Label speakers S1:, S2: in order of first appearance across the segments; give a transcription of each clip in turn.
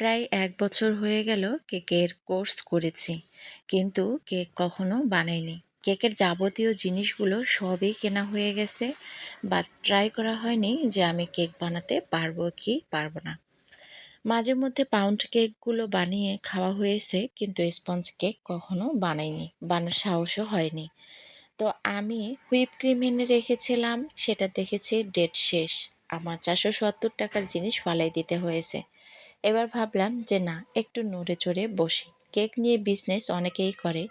S1: প্রায় এক বছর হয়ে গেল কেকের কোর্স করেছি। কিন্তু কেক কখনো বানাইনি। কেকের যাবতীয় জিনিসগুলো সবই কেনা হয়ে গেছে বা ট্রাই করা হয়নি যে আমি কেক বানাতে পারব কি পারব না। মাঝে মধ্যে পাউন্ড কেকগুলো বানিয়ে খাওয়া হয়েছে, কিন্তু স্পঞ্জ কেক কখনো বানাইনি, বানার সাহসও হয়নি। তো আমি হুইপ ক্রিম এনে রেখেছিলাম, সেটা দেখেছি ডেট শেষ। আমার চারশো সত্তর টাকার জিনিস ফালাই দিতে হয়েছে। এবার ভাবলাম যে না, একটু নড়ে চড়ে বসি। কেক নিয়ে বিজনেস অনেকেই করে।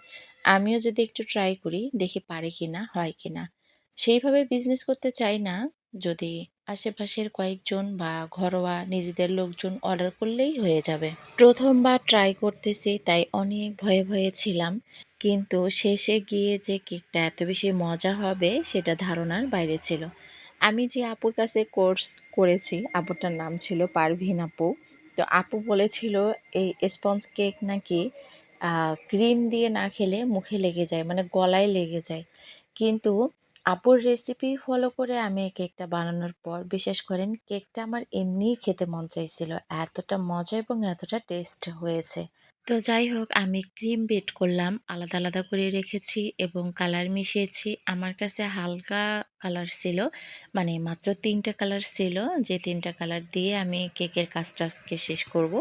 S1: আমিও যদি একটু ট্রাই করি, দেখি পারে কি না হয় কি না সেইভাবে বিজনেস করতে চাই না। যদি আশেপাশের কয়েকজন বা ঘরোয়া নিজেদের লোকজন অর্ডার করলেই হয়ে যাবে। প্রথমবার ট্রাই করতেছি, তাই অনেক ভয়ে ভয়ে ছিলাম। কিন্তু শেষে গিয়ে যে কেকটা এত বেশি মজা হবে, সেটা ধারণার বাইরে ছিল। আমি যে আপুর কাছে কোর্স করেছি আপুটার নাম ছিল পারভিন আপু। তো আপু বলেছিল, এই স্পঞ্জ কেক নাকি ক্রিম দিয়ে না খেলে মুখে লেগে যায় মানে গলায় লেগে যায়। কিন্তু আপুর রেসিপি ফলো করে আমি কেকটা বানানোর পর, বিশেষ করেন কেকটা আমার এমনিই খেতে মন চাইছিল। এতটা মজা এবং এতটা টেস্ট হয়েছে। তো যাই হোক, আমি ক্রিম বেট করলাম, আলাদা আলাদা করে রেখেছি এবং কালার মিশিয়েছি। আমার কাছে হালকা কালার ছিল মানে মাত্র তিনটা কালার ছিল। যে তিনটা কালার দিয়ে আমি কেকের কাজটা আজকে শেষ করব।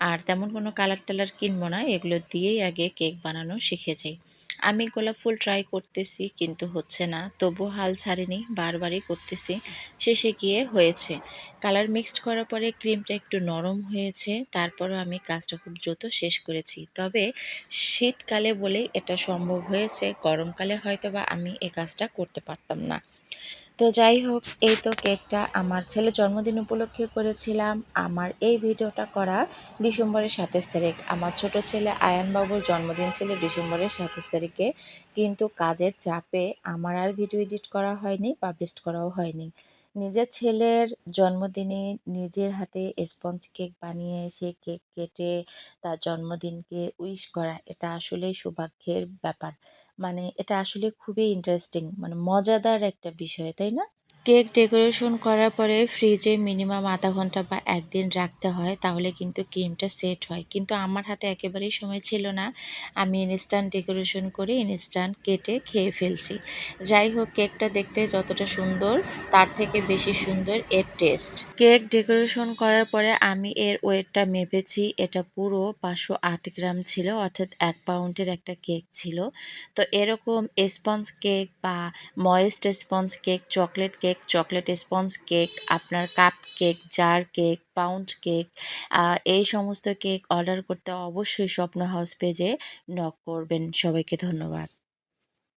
S1: আর তেমন কোনো কালার টালার কিনবো না, এগুলো দিয়েই আগে কেক বানানো শিখে যাই। আমি গোলাপ ফুল ট্রাই করতেছি, কিন্তু হচ্ছে না। তবু হাল ছাড়িনি, বারবারই করতেছি। শেষে গিয়ে হয়েছে। কালার মিক্সড করার পরে ক্রিমটা একটু নরম হয়েছে, তারপরও আমি কাজটা খুব দ্রুত শেষ করেছি। তবে শীতকালে বলে এটা সম্ভব হয়েছে, গরমকালে হয়তো বা আমি এ কাজটা করতে পারতাম না। তো যাই হোক, এই তো কেকটা আমার ছেলে জন্মদিন উপলক্ষে করেছিলাম। আমার এই ভিডিওটা করা ডিসেম্বরের সাতাশ তারিখ। আমার ছোট ছেলে আয়ানবাবুর জন্মদিন ছিল ডিসেম্বরের সাতাশ তারিখে। কিন্তু কাজের চাপে আমার আর ভিডিও এডিট করা হয়নি, পাবলিশ করাও হয়নি। নিজের ছেলের জন্মদিনে নিজের হাতে স্পঞ্জ কেক বানিয়ে সে কেক কেটে তার জন্মদিনকে উইশ করা, এটা আসলেই সৌভাগ্যের ব্যাপার। মানে এটা আসলে খুবই ইন্টারেস্টিং মানে মজাদার একটা বিষয় তাই না? কেক ডেকোরেশন করার পরে ফ্রিজে মিনিমাম আধা ঘণ্টা বা একদিন রাখতে হয়, তাহলে কিন্তু ক্রিমটা সেট হয়। কিন্তু আমার হাতে একেবারেই সময় ছিল না। আমি ইনস্ট্যান্ট ডেকোরেশন করে ইনস্ট্যান্ট কেটে খেয়ে ফেলছি। যাই হোক, কেকটা দেখতে যতটা সুন্দর, তার থেকে বেশি সুন্দর এর টেস্ট কেক ডেকোরেশন করার পরে আমি এর ওয়েটটা মেপেছি। এটা পুরো পাঁচশো আট গ্রাম ছিল, অর্থাৎ এক পাউন্ডের একটা কেক ছিল। তো এরকম স্পঞ্জ কেক বা moist sponge cake chocolate cake chocolate sponge cake আপনার cupcake jar cake pound cake এই সমস্ত কেক অর্ডার করতে অবশ্যই স্বপ্ন হাউস পেজে নক করবেন। সবাইকে ধন্যবাদ।